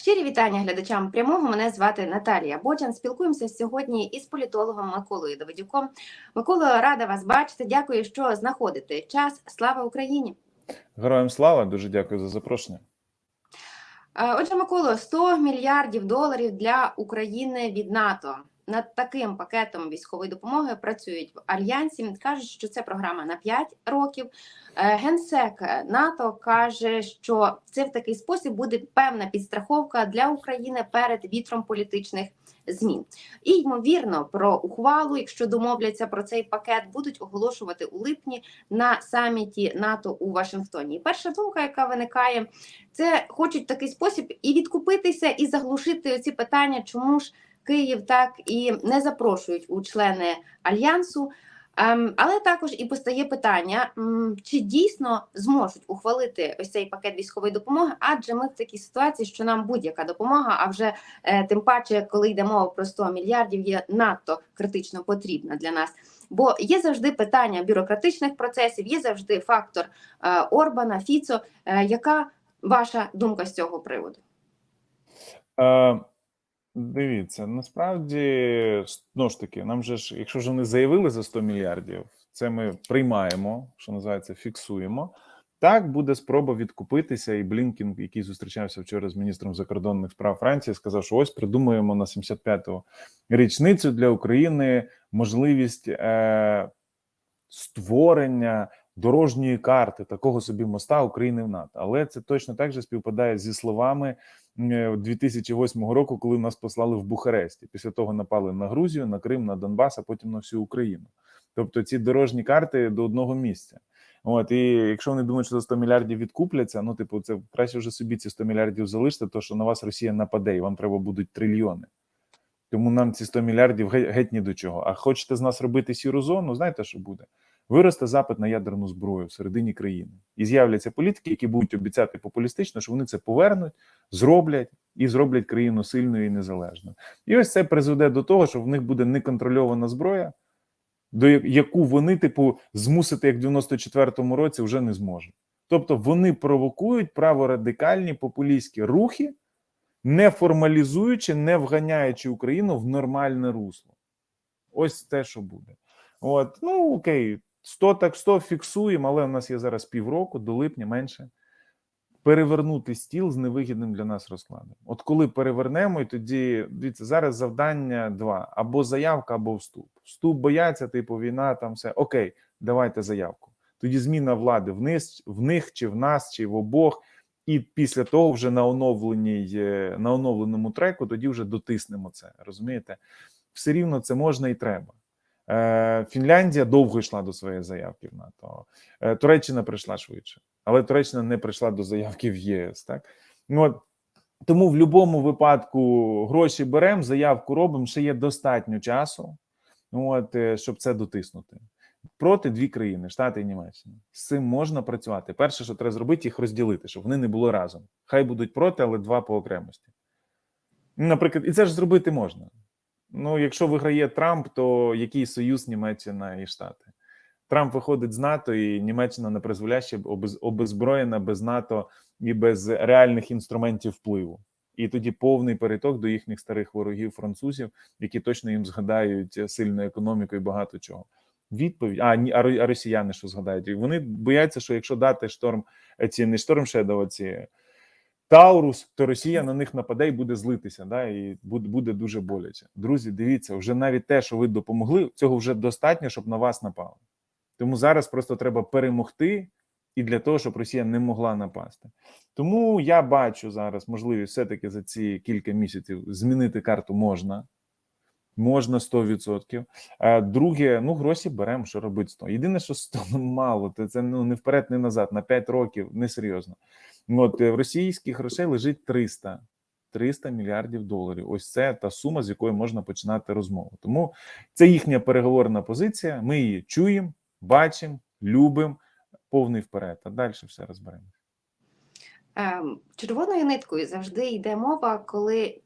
Щирі вітання глядачам прямого. Мене звати Наталія Бочан. Спілкуємося сьогодні із політологом Миколою Давидюком. Микола, рада вас бачити. Дякую, що знаходите час. Слава Україні! Героям слава, дуже дякую за запрошення. Е, Отже, Миколо, 100 мільярдів доларів для України від НАТО. Над таким пакетом військової допомоги працюють в альянсі. Кажуть, що це програма на 5 років. Е, Генсек НАТО каже, що це в такий спосіб буде певна підстраховка для України перед вітром політичних змін. І ймовірно про ухвалу, якщо домовляться про цей пакет, будуть оголошувати у липні на саміті НАТО у Вашингтоні. І перша думка, яка виникає, це хочуть в такий спосіб і відкупитися, і заглушити ці питання, чому ж Київ так і не запрошують у члени альянсу. Ем, але також і постає питання, чи дійсно зможуть ухвалити ось цей пакет військової допомоги, адже ми в такій ситуації, що нам будь-яка допомога, а вже е, тим паче, коли йде мова про 100 мільярдів, є надто критично потрібна для нас. Бо є завжди питання бюрократичних процесів, є завжди фактор е, Орбана, Фіцо. Е, яка ваша думка з цього приводу? Дивіться, насправді, знову ж таки, нам же ж, якщо вже вони заявили за 100 мільярдів, це ми приймаємо, що називається, фіксуємо. Так буде спроба відкупитися, і Блінкін, який зустрічався вчора з міністром закордонних справ Франції, сказав, що ось придумуємо на 75-ту річницю для України можливість е, створення дорожньої карти такого собі моста України в НАТО. Але це точно так же співпадає зі словами е, 2008 року, коли нас послали в Бухаресті. Після того напали на Грузію, на Крим, на Донбас, а потім на всю Україну. Тобто ці дорожні карти до одного місця. От і якщо вони думають, що за 100 мільярдів відкупляться, ну типу, це краще вже собі ці 100 мільярдів залиште, то що на вас Росія нападе, і вам треба будуть трильйони. Тому нам ці 100 мільярдів геть, геть ні до чого. А хочете з нас робити сіру зону? Знаєте, що буде? Виросте запит на ядерну зброю всередині країни, і з'являться політики, які будуть обіцяти популістично, що вони це повернуть, зроблять і зроблять країну сильною і незалежною. І ось це призведе до того, що в них буде неконтрольована зброя, до яку вони, типу, змусити, як в 94-му році, вже не зможуть. Тобто вони провокують праворадикальні популістські рухи, не формалізуючи, не вганяючи Україну в нормальне русло. Ось те, що буде. От, ну окей, 100 так 100 фіксуємо, але у нас є зараз півроку, до липня менше. Перевернути стіл з невигідним для нас розкладом. От коли перевернемо, і тоді дивіться, зараз завдання два: або заявка, або вступ. Вступ бояться, типу війна, там все окей, давайте заявку. Тоді зміна влади вниз, в них, чи в нас, чи в обох. І після того, вже на оновленій, на оновленому треку, тоді вже дотиснемо це. Розумієте? Все рівно це можна і треба. Фінляндія довго йшла до своєї заявки в НАТО. Туреччина прийшла швидше, але Туреччина не прийшла до заявки в ЄС. Так ну от тому в будь-якому випадку гроші беремо, заявку робимо. Ще є достатньо часу, от щоб це дотиснути. Проти дві країни Штати і Німеччина. З цим можна працювати. Перше, що треба зробити, їх розділити, щоб вони не були разом. Хай будуть проти, але два по окремості. Наприклад, і це ж зробити можна. Ну, якщо виграє Трамп, то який союз Німеччина і Штати? Трамп виходить з НАТО, і Німеччина не призволяще обезброєна без НАТО і без реальних інструментів впливу. І тоді повний переток до їхніх старих ворогів французів, які точно їм згадають сильну економіку і багато чого. Відповідь, а ні, а росіяни що згадають? Вони бояться, що якщо дати шторм, ці не шторм Шедова, ці Таурус, то Росія на них нападе і буде злитися, да, і буде дуже боляче. Друзі, дивіться, вже навіть те, що ви допомогли, цього вже достатньо, щоб на вас напали. Тому зараз просто треба перемогти і для того, щоб Росія не могла напасти. Тому я бачу зараз можливість все-таки за ці кілька місяців змінити карту можна. Можна 100%. А друге, ну гроші беремо, що робити 100. Єдине, що 100 ну, мало, то це ну не вперед, не назад, на 5 років несерйозно. От в російських грошей лежить 300 300 мільярдів доларів. Ось це та сума, з якої можна починати розмову. Тому це їхня переговорна позиція. Ми її чуємо, бачимо, любимо. Повний вперед. А далі все розберемо. Ем, червоною ниткою завжди йде мова, коли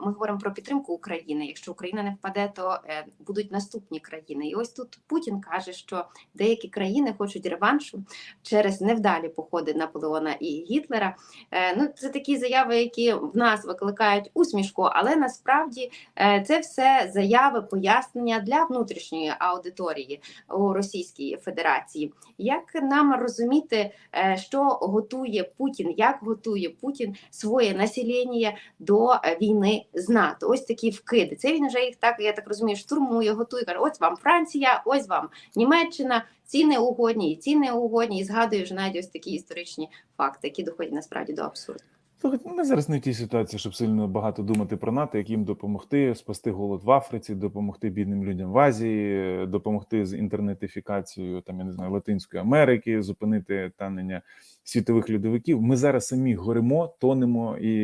ми говоримо про підтримку України. Якщо Україна не впаде, то е, будуть наступні країни. І ось тут Путін каже, що деякі країни хочуть реваншу через невдалі походи Наполеона і Гітлера. Е, Ну, це такі заяви, які в нас викликають усмішку, але насправді е, це все заяви, пояснення для внутрішньої аудиторії у Російській Федерації. Як нам розуміти, що готує Путін, як готує Путін своє населення до е, війни з НАТО? Ось такі вкиди. Це він вже їх так, я так розумію, штурмує, готує. Каже, ось вам Франція, ось вам Німеччина. Ці неугодні, і ці неугодні, і згадує вже навіть ось такі історичні факти, які доходять насправді до абсурду. Ми зараз не в тій ситуації, щоб сильно багато думати про НАТО, як їм допомогти спасти голод в Африці, допомогти бідним людям в Азії, допомогти з інтернетифікацією там я не знаю Латинської Америки, зупинити танення світових льодовиків. Ми зараз самі горимо, тонемо і,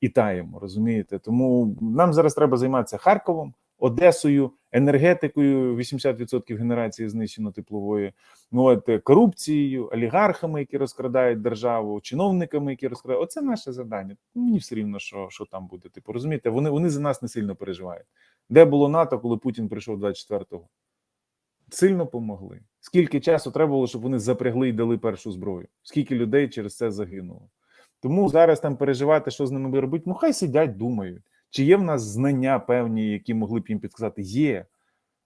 і таємо. Розумієте? Тому нам зараз треба займатися Харковом, Одесою, енергетикою. 80% генерації знищено теплової. Ну от е, корупцією, олігархами, які розкрадають державу, чиновниками, які розкрадають. Оце наше завдання. Мені все рівно, що, що там буде. Типу, розумієте, вони, вони за нас не сильно переживають. Де було НАТО, коли Путін прийшов 24-го? Сильно помогли. Скільки часу треба було, щоб вони запрягли і дали першу зброю? Скільки людей через це загинуло? Тому зараз там переживати, що з ними робити. Ну хай сидять, думають. Чи є в нас знання певні, які могли б їм підказати? Є,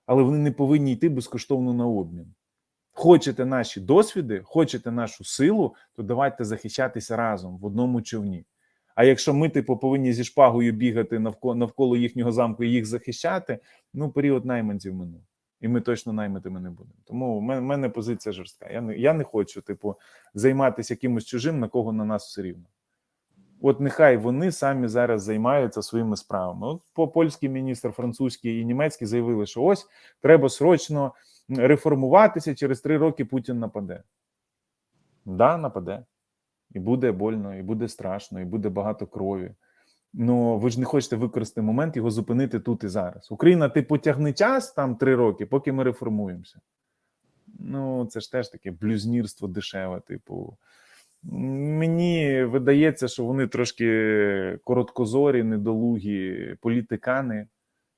але вони не повинні йти безкоштовно на обмін. Хочете наші досвіди, хочете нашу силу, то давайте захищатися разом в одному човні. А якщо ми, типу, повинні зі шпагою бігати навколо, навколо їхнього замку і їх захищати, ну період найманців минув. І ми точно наймитими не будемо. Тому в мене, в мене позиція жорстка. Я не, я не хочу, типу, займатися якимось чужим, на кого на нас все рівно. От нехай вони самі зараз займаються своїми справами. От по польський міністр, французький і німецький заявили, що ось треба срочно реформуватися. Через три роки Путін нападе. Да, нападе. І буде больно, і буде страшно, і буде багато крові. Ну ви ж не хочете використати момент його зупинити тут і зараз. Україна, ти потягни час там три роки, поки ми реформуємося. Ну, це ж теж таке блюзнірство дешеве, типу. Мені видається, що вони трошки короткозорі, недолугі політикани,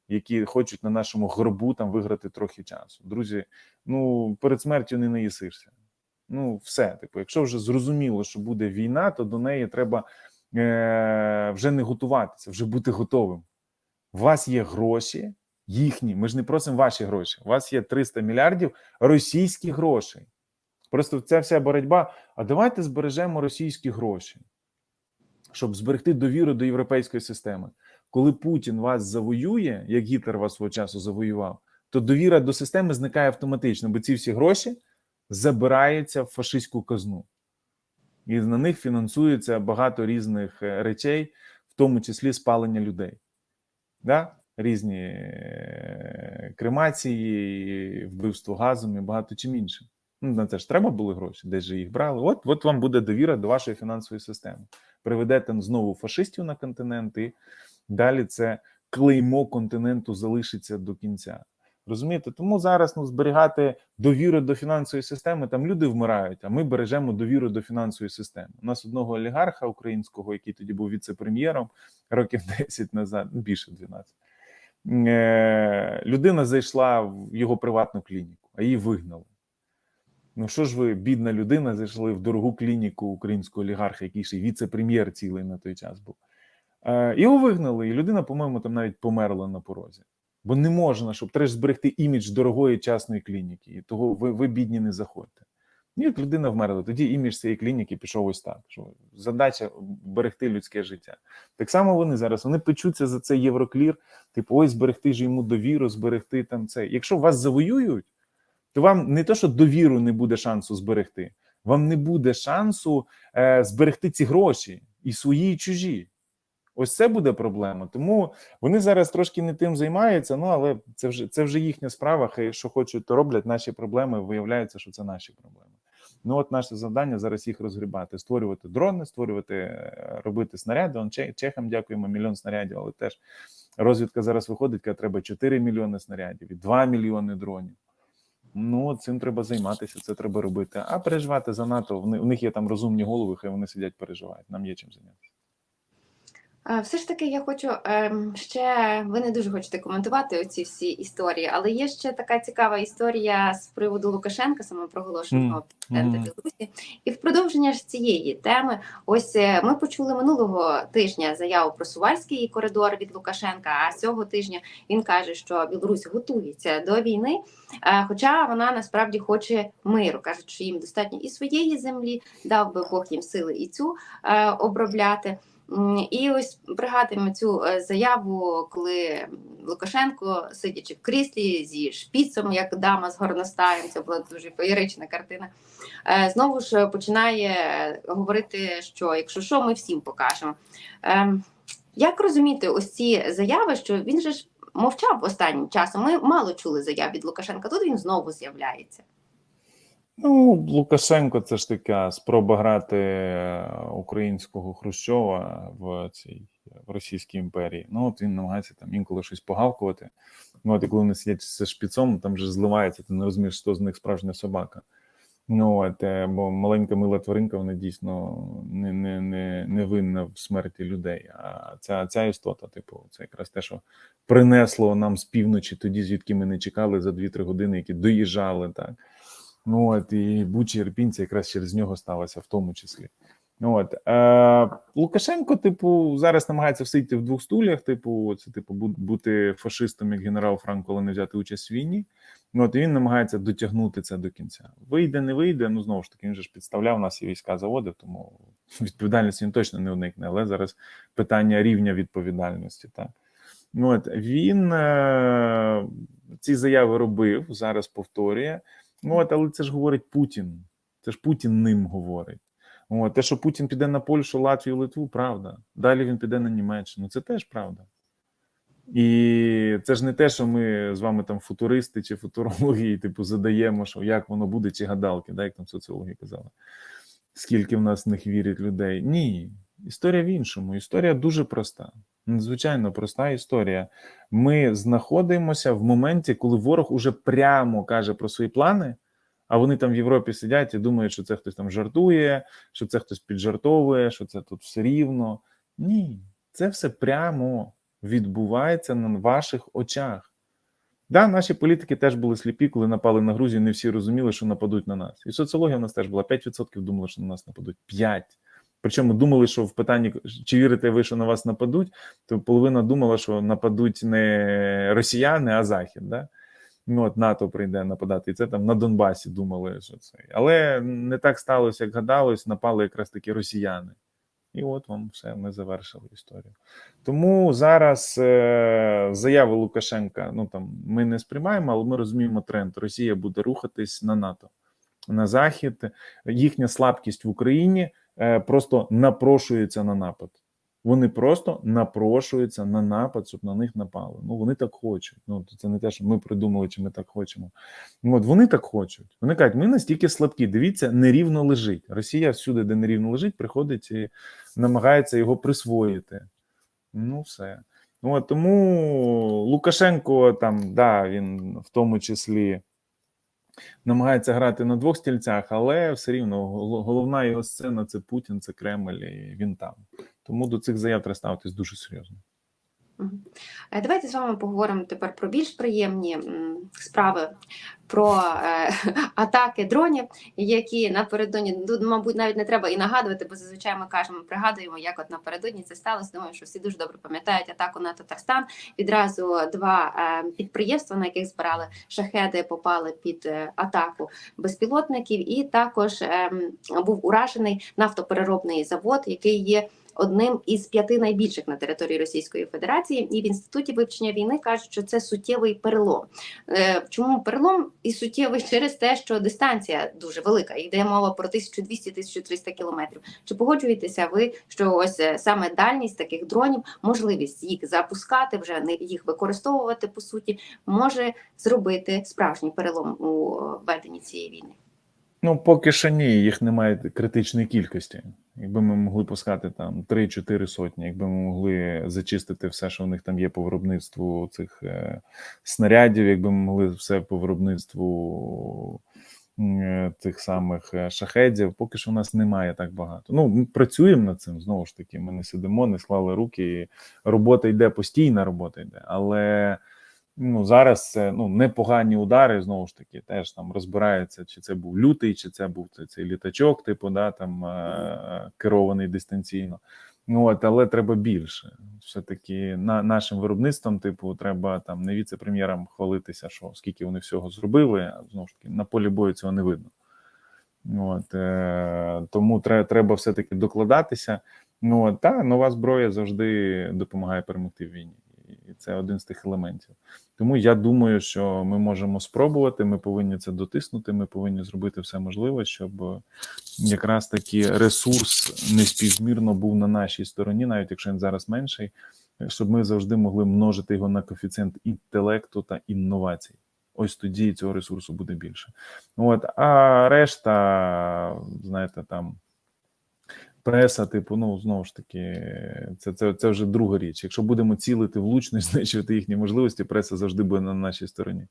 які хочуть на нашому гробу там виграти трохи часу. Друзі, ну перед смертю не наїсишся. Ну, все. Типу, якщо вже зрозуміло, що буде війна, то до неї треба е- вже не готуватися, вже бути готовим. У вас є гроші, їхні. Ми ж не просимо ваші гроші. У вас є 300 мільярдів російських грошей. Просто ця вся боротьба. А давайте збережемо російські гроші, щоб зберегти довіру до європейської системи. Коли Путін вас завоює, як Гітлер вас свого часу завоював, то довіра до системи зникає автоматично, бо ці всі гроші забираються в фашистську казну, і на них фінансується багато різних е, речей, в тому числі спалення людей. Да? Різні е, кремації, вбивство газом і багато чим іншим. Ну, на це ж треба були гроші, десь же їх брали. От от вам буде довіра до вашої фінансової системи. Приведете знову фашистів на континент, і далі це клеймо континенту залишиться до кінця. Розумієте? Тому зараз ну, зберігати довіру до фінансової системи, там люди вмирають, а ми бережемо довіру до фінансової системи. У нас одного олігарха українського, який тоді був віце-прем'єром, років 10 назад, ну, більше 12, е- людина зайшла в його приватну клініку, а її вигнали. Ну що ж ви, бідна людина, зайшли в дорогу клініку українського олігарха, який ще віце-прем'єр цілий на той час був. Е, Його вигнали, і людина, по-моєму, там навіть померла на порозі. Бо не можна, щоб треба ж зберегти імідж дорогої частної клініки, і того ви, ви бідні, не заходьте. Ні, як людина вмерла, тоді імідж цієї клініки пішов ось так. Що задача берегти людське життя. Так само вони зараз вони печуться за цей євроклір, типу, ось зберегти ж йому довіру, зберегти там це. Якщо вас завоюють то вам не то, що довіру не буде шансу зберегти, вам не буде шансу е, зберегти ці гроші і свої, і чужі. Ось це буде проблема. Тому вони зараз трошки не тим займаються. Ну але це вже це вже їхня справа. Хай що хочуть, то роблять. Наші проблеми виявляється, що це наші проблеми. Ну от наше завдання зараз їх розгрібати, створювати дрони, створювати, е, робити снаряди. Он чехам дякуємо, мільйон снарядів, але теж розвідка зараз виходить, коли треба 4 мільйони снарядів і 2 мільйони дронів. Ну, цим треба займатися, це треба робити. А переживати за НАТО, в них є там розумні голови, хай вони сидять, переживають. Нам є чим зайнятися. Е, Все ж таки, я хочу ем, ще ви не дуже хочете коментувати оці всі історії, але є ще така цікава історія з приводу Лукашенка, самопроголошеного президента. Білорусі. І в продовження ж цієї теми, ось е, ми почули минулого тижня заяву про Сувальський коридор від Лукашенка. А цього тижня він каже, що Білорусь готується до війни, е, хоча вона насправді хоче миру. кажуть, що їм достатньо і своєї землі, дав би Бог їм сили і цю обробляти. І ось пригадуємо цю е, заяву, коли Лукашенко, сидячи в кріслі зі шпіцем, як дама з горностаєм, це була дуже феєрична картина. е, Знову ж починає говорити, що якщо що, ми всім покажемо. Ем, Як розуміти ось ці заяви, що він же ж мовчав останнім часом? Ми мало чули заяв від Лукашенка. Тут він знову з'являється. Ну, Лукашенко це ж така спроба грати е, українського Хрущова в цій в Російській імперії. Ну, от він намагається там інколи щось погавкувати. Ну, от і коли вони сидять з шпіцом, там вже зливається, ти не розумієш, хто з них справжня собака. Ну, от, е, бо маленька мила тваринка, вона дійсно не, не, не, не винна в смерті людей. А ця, ця істота, типу, це якраз те, що принесло нам з півночі, тоді, звідки ми не чекали за 2-3 години, які доїжджали, так. Ну от і Бучі Ірпінь це якраз через нього сталося, в тому числі. От е, Лукашенко, типу, зараз намагається всидіти в двох стульях. Типу, це типу бути фашистом, як генерал Франко, але не взяти участь в війні. Ну от і він намагається дотягнути це до кінця. Вийде, не вийде. Ну знову ж таки, він же ж підставляв нас і війська заводив, тому відповідальності він точно не уникне. Але зараз питання рівня відповідальності. Так ну от він е, ці заяви робив, зараз повторює. Ну, от, але це ж говорить Путін. Це ж Путін ним говорить. От, те, що Путін піде на Польщу, Латвію, Литву, правда. Далі він піде на Німеччину. Це теж правда. І це ж не те, що ми з вами там футуристи чи футурологи, і, типу, задаємо, що як воно буде, чи гадалки, да, як там соціологи казали. Скільки в нас в них вірять людей. Ні, історія в іншому. Історія дуже проста. Надзвичайно проста історія. Ми знаходимося в моменті, коли ворог уже прямо каже про свої плани, а вони там в Європі сидять і думають, що це хтось там жартує, що це хтось піджартовує, що це тут все рівно. Ні, це все прямо відбувається на ваших очах. Да, наші політики теж були сліпі, коли напали на Грузію, не всі розуміли, що нападуть на нас. І соціологія в нас теж була 5% думали, що на нас нападуть. 5%. Причому думали, що в питанні, чи вірите ви, що на вас нападуть, то половина думала, що нападуть не росіяни, а Захід. Да? Ну, от НАТО прийде нападати, і це там на Донбасі думали, що це. Але не так сталося, як гадалось, напали якраз таки росіяни. І от вам все, ми завершили історію. Тому зараз е, заяви Лукашенка, ну там ми не сприймаємо, але ми розуміємо тренд. Росія буде рухатись на НАТО, на захід. Їхня слабкість в Україні просто напрошується на напад. Вони просто напрошуються на напад, щоб на них напали. Ну вони так хочуть. Ну це не те, що ми придумали, чи ми так хочемо. Ну, От вони так хочуть. Вони кажуть, ми настільки слабкі. Дивіться, нерівно лежить. Росія всюди, де нерівно лежить, приходить і намагається його присвоїти. Ну, все. Ну, от тому Лукашенко там, да, він в тому числі намагається грати на двох стільцях, але все рівно головна його сцена це Путін, це Кремль, і він там. Тому до цих заяв треба ставитись дуже серйозно. Е, Давайте з вами поговоримо тепер про більш приємні справи, про е, атаки дронів, які напередодні, ну, мабуть, навіть не треба і нагадувати, бо зазвичай ми кажемо, пригадуємо, як от напередодні це сталося. Думаю, що всі дуже добре пам'ятають атаку на Татарстан. Відразу два е, підприємства, на яких збирали шахеди, попали під атаку безпілотників, і також е, був уражений нафтопереробний завод, який є одним із п'яти найбільших на території Російської Федерації, і в інституті вивчення війни кажуть, що це суттєвий перелом. Е, Чому перелом і суттєвий через те, що дистанція дуже велика. Йде мова про 1200-1300 кілометрів. Чи погоджуєтеся ви, що ось е, саме дальність таких дронів, можливість їх запускати, вже не їх використовувати по суті, може зробити справжній перелом у е, веденні цієї війни? Ну, поки що ні, їх немає критичної кількості. Якби ми могли пускати там 3-4 сотні, якби ми могли зачистити все, що в них там є по виробництву цих е, снарядів, якби ми могли все по виробництву е, тих самих е, шахедів. Поки що у нас немає так багато. Ну, ми працюємо над цим знову ж таки. Ми не сидимо, не склали руки. Робота йде, постійна робота йде. Але ну, зараз це ну, непогані удари, знову ж таки, теж там розбирається, чи це був лютий, чи це був цей, цей літачок, типу, да, там е- керований дистанційно. Ну, от, але треба більше. Все-таки на нашим виробництвом, типу, треба там не віце-прем'єрам хвалитися, що скільки вони всього зробили, а знову ж таки на полі бою цього не видно. От, е, тому треба, треба все-таки докладатися. Ну, от, та, нова зброя завжди допомагає перемогти в війні. І це один з тих елементів. Тому я думаю, що ми можемо спробувати, ми повинні це дотиснути, ми повинні зробити все можливе, щоб е, якраз таки ресурс неспівмірно був на нашій стороні, навіть якщо він зараз менший, щоб ми завжди могли множити його на коефіцієнт інтелекту та інновацій. Ось тоді цього ресурсу буде більше. От, а решта, знаєте, там преса, типу, ну знову ж таки, це, це, це вже друга річ. Якщо будемо цілити влучно і знищувати їхні можливості, преса завжди буде на нашій стороні.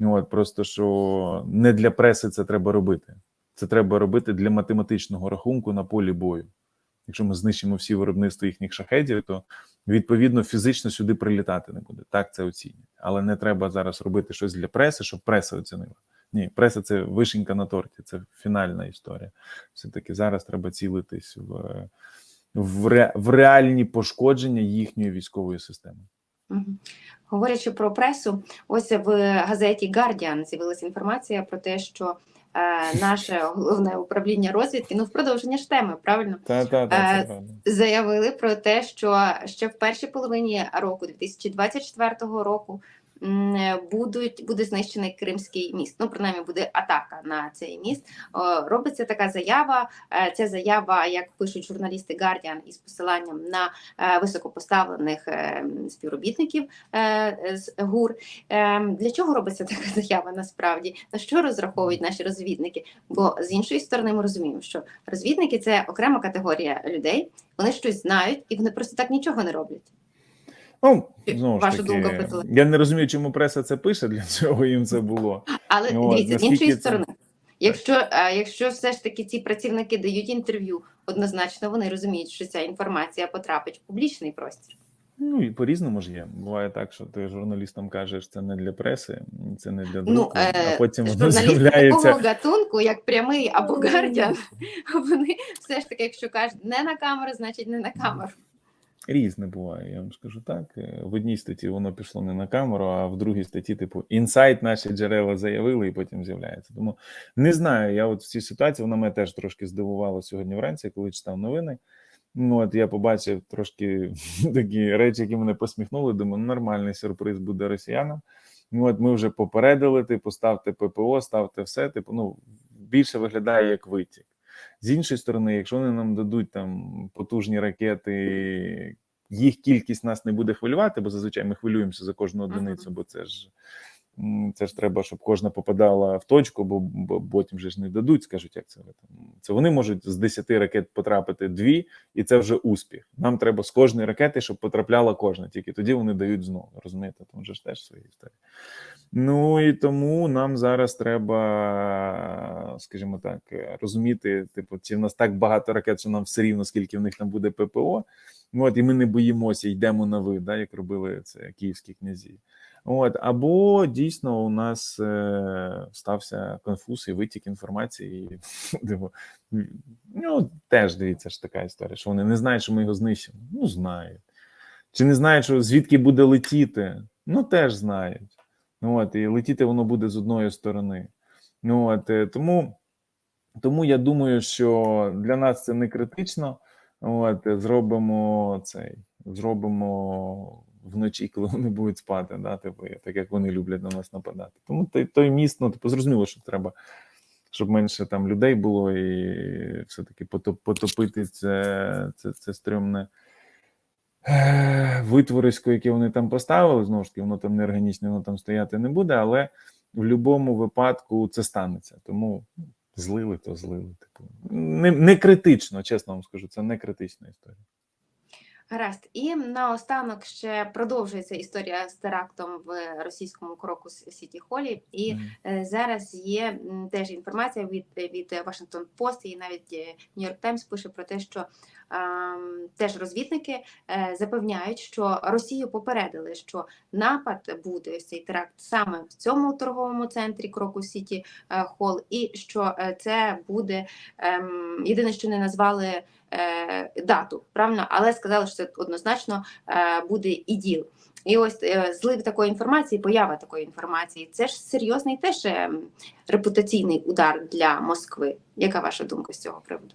От просто що не для преси це треба робити. Це треба робити для математичного рахунку на полі бою. Якщо ми знищимо всі виробництва їхніх шахедів, то відповідно фізично сюди прилітати не буде. Так це оцінюють. Але не треба зараз робити щось для преси, щоб преса оцінила. Ні, преса це вишенька на торті, це фінальна історія. Все-таки зараз треба цілитись в, в, ре, в реальні пошкодження їхньої військової системи. Говорячи про пресу, ось в газеті Guardian з'явилася інформація про те, що е, наше головне управління розвідки, ну в продовження ж теми, правильно, Та, та, та, Е, заявили про те, що ще в першій половині року, 2024 року, будуть буде знищений Кримський міст. Ну, принаймні, буде атака на цей міст. Робиться така заява. Е, Ця заява, як пишуть журналісти Guardian, із посиланням на е, високопоставлених е, співробітників е, з ГУР. Е, Для чого робиться така заява насправді? На що розраховують наші розвідники? Бо з іншої сторони, ми розуміємо, що розвідники це окрема категорія людей. Вони щось знають, і вони просто так нічого не роблять. Ну, знову ж Ваша таки, думка, я не розумію, чому преса це пише, для чого їм це було. Але Ну, дивіться, з іншої це- сторони, якщо, е, якщо все ж таки ці працівники дають інтерв'ю, однозначно вони розуміють, що ця інформація потрапить в публічний простір. Ну і по-різному ж є. Буває так, що ти журналістам кажеш, це не для преси, це не для друку, Ну, е, а потім воно з'являється. такого гатунку, як прямий або Гардіан, вони все ж таки, якщо кажуть не на камеру, значить не на камеру. Різне буває, я вам скажу так. Е, В одній статті воно пішло не на камеру, а в другій статті, типу, інсайт наші джерела заявили, і потім з'являється. Тому не знаю. Я от в цій ситуації вона мене теж трошки здивувала сьогодні вранці, коли читав новини. Ну, от я побачив трошки такі речі, які мене посміхнули. Думаю, ну, нормальний сюрприз буде росіянам. Ну, от ми вже попередили, типу, ставте ППО, ставте все. Типу, ну більше виглядає як витік. З іншої сторони, якщо вони нам дадуть там потужні ракети, їх кількість нас не буде хвилювати, бо зазвичай ми хвилюємося за кожну одиницю, бо це ж це ж треба, щоб кожна попадала в точку, бо, потім же ж не дадуть. Скажуть, як це. Це вони можуть з 10 ракет потрапити дві, і це вже успіх. Нам треба з кожної ракети, щоб потрапляла кожна, тільки тоді вони дають знову. Розумієте, там же ж теж свої історії. Ну і тому нам зараз треба, скажімо так, розуміти, типу, чи в нас так багато ракет, що нам все рівно, скільки в них там буде ППО. От, і ми не боїмося, йдемо на ви, да, як робили це київські князі. От, або дійсно у нас е, стався конфуз і витік інформації. Ну, теж дивіться ж така історія, що вони не знають, що ми його знищимо. Ну, знають. Чи не знають, що звідки буде летіти? Ну, теж знають. От, і летіти воно буде з одної сторони. От, е, тому, тому я думаю, що для нас це не критично. От, е, зробимо цей, зробимо вночі, коли вони будуть спати, да, типу, так як вони люблять на нас нападати. Тому той, той міст, ну, типу, зрозуміло, що треба, щоб менше там людей було, і все-таки потоп, потопити це, це, це стрьомне е, витворисько, яке вони там поставили. Знову ж таки, воно там не органічне, воно там стояти не буде, але в будь-якому випадку це станеться. Тому злили, то злили. Типу, не, не критично, чесно вам скажу, це не критична історія. Гаразд. І наостанок ще продовжується історія з терактом в російському кроку Сіті Холі. І. Е, Зараз є теж інформація від від Washington Post і навіть е, New York Times пише про те, що ем, теж розвідники е, запевняють, що Росію попередили, що напад буде ось цей теракт саме в цьому торговому центрі Кроку Сіті е, Хол, і що це буде ем, єдине, що не назвали дату, правильно, але сказали, що це однозначно е, буде іділ. І ось е, злив такої інформації, поява такої інформації, це ж серйозний теж е, репутаційний удар для Москви. Яка ваша думка з цього приводу?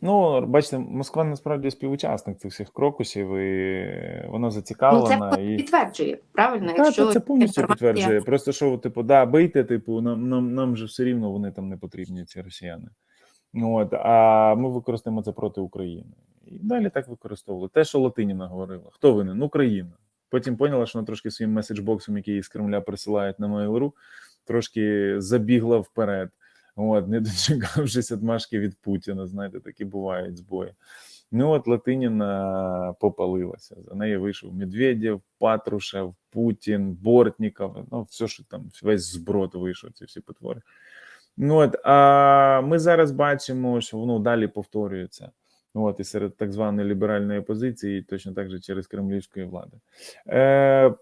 Ну, бачите, Москва насправді співучасник цих всіх крокусів, і вона Ну, це зацікавлена. і... підтверджує, правильно? Та, Якщо це повністю інформація- підтверджує. Просто що, типу, да, бийте, типу, нам, нам, нам же все рівно вони там не потрібні, ці росіяни. От, а ми використаємо це проти України. І далі так використовували. Те, що Латиніна говорила. Хто винен? Україна. Потім поняла, що вона трошки своїм меседжбоксом, який з Кремля присилають на Mail.ru, трошки забігла вперед. От, не дочекавшись отмашки від Путіна, знаєте, такі бувають збої. Ну от Латиніна попалилася. За нею вийшов Медведєв, Патрушев, Путін, Бортніков. Ну, все, що там, весь зброд вийшов, ці всі потвори. Ну от, а ми зараз бачимо, що воно далі повторюється. От, і серед так званої ліберальної опозиції, точно так же через кремлівської влади. Е,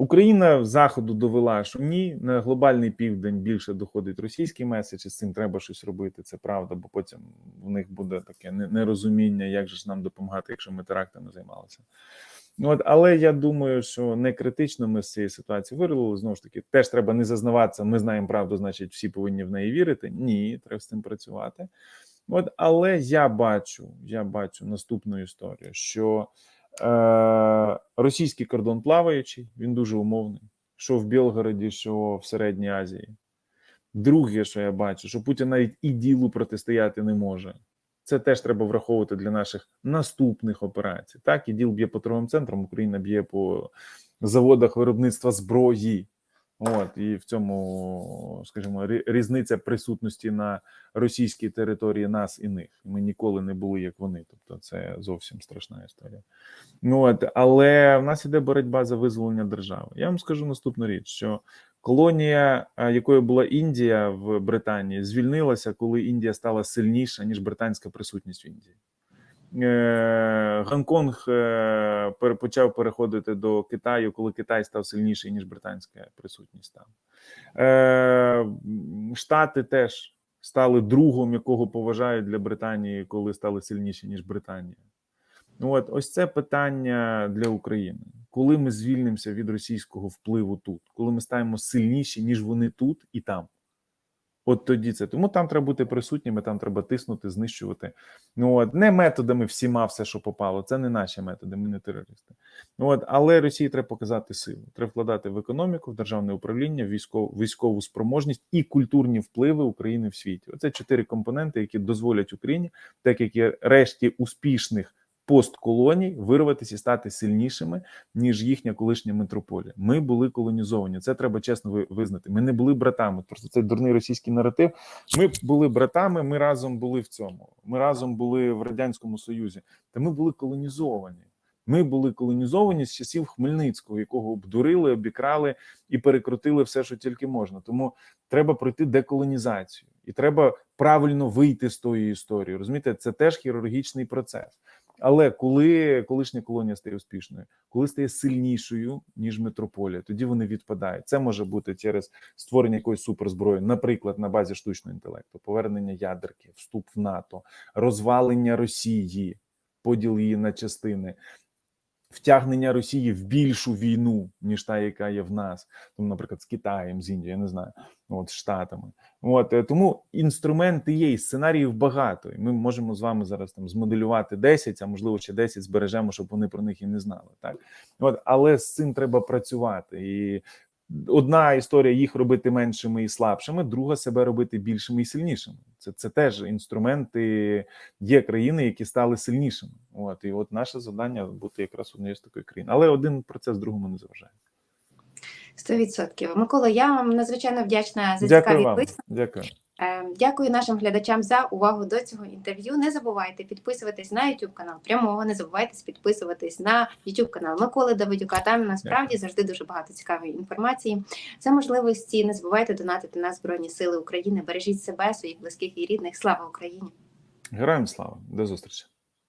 Україна заходу довела, що ні, на глобальний південь більше доходить російський меседж, і з цим треба щось робити. Це правда, бо потім в них буде таке нерозуміння, як же ж нам допомагати, якщо ми терактами займалися. От, але я думаю, що не критично ми з цієї ситуації вирвали. Знову ж таки, теж треба не зазнаватися. Ми знаємо правду, значить, всі повинні в неї вірити. Ні, треба з цим працювати. От, але я бачу, я бачу наступну історію, що е, російський кордон плаваючий, він дуже умовний. Що в Білгороді, що в Середній Азії. Друге, що я бачу, що Путін навіть і ділу протистояти не може. Це теж треба враховувати для наших наступних операцій. Так, і діл б'є по торговим центрам, Україна б'є по заводах виробництва зброї. От і в цьому, скажімо, різниця присутності на російській території нас і них. Ми ніколи не були як вони. Тобто, це зовсім страшна історія. От, але в нас іде боротьба за визволення держави. Я вам скажу наступну річ: що колонія, якою була Індія в Британії, звільнилася, коли Індія стала сильніша ніж британська присутність в Індії. Е, Гонконг е, почав переходити до Китаю, коли Китай став сильніший ніж британська присутність там. Е, Штати теж стали другом, якого поважають для Британії, коли стали сильніші ніж Британія. Ну от ось це питання для України. Коли ми звільнимося від російського впливу тут, коли ми станемо сильніші, ніж вони тут і там. От тоді це. Тому там треба бути присутніми, там треба тиснути, знищувати. Ну от не методами всіма, все, що попало. Це не наші методи, ми не терористи. Ну от, але Росії треба показати силу. Треба вкладати в економіку, в державне управління, в військову, військову спроможність і культурні впливи України в світі. Оце чотири компоненти, які дозволять Україні, так як і решті успішних постколоній, вирватися і стати сильнішими ніж їхня колишня метрополія. Ми були колонізовані. Це треба чесно визнати. Ми не були братами. Просто це дурний російський наратив. Ми були братами. Ми разом були в цьому. Ми разом були в радянському союзі. Та ми були колонізовані. Ми були колонізовані з часів Хмельницького, якого обдурили, обікрали і перекрутили все, що тільки можна. Тому треба пройти деколонізацію, і треба правильно вийти з тої історії. Розумієте, це теж хірургічний процес. Але коли колишня колонія стає успішною, коли стає сильнішою ніж метрополія, тоді вони відпадають. Це може бути через створення якоїсь суперзброї, наприклад, на базі штучного інтелекту, повернення ядерки, вступ в НАТО, розвалення Росії, поділ її на частини. Втягнення Росії в більшу війну, ніж та, яка є в нас, тому, наприклад, з Китаєм, з Індією, я не знаю, от Штатами. От е, тому інструменти є, і сценаріїв багато. І ми можемо з вами зараз там змоделювати 10, а можливо ще 10 збережемо, щоб вони про них і не знали. Так от, але з цим треба працювати. І одна історія їх робити меншими і слабшими, друга себе робити більшими і сильнішими. Це це теж інструменти. Є країни, які стали сильнішими. От і от наше завдання бути якраз однією з такої країни, Але один процес другому не заважає. 100%. Микола, я вам надзвичайно вдячна за Дякую цікаві вам. висновки. Дякую. Е, Дякую нашим глядачам за увагу до цього інтерв'ю. Не забувайте підписуватись на YouTube канал прямого. Не забувайте підписуватись на YouTube канал Миколи Давидюка. Там насправді завжди дуже багато цікавої інформації. Це можливості. Не забувайте донатити на Збройні Сили України. Бережіть себе, своїх близьких і рідних. Слава Україні! Героям слава. До зустрічі.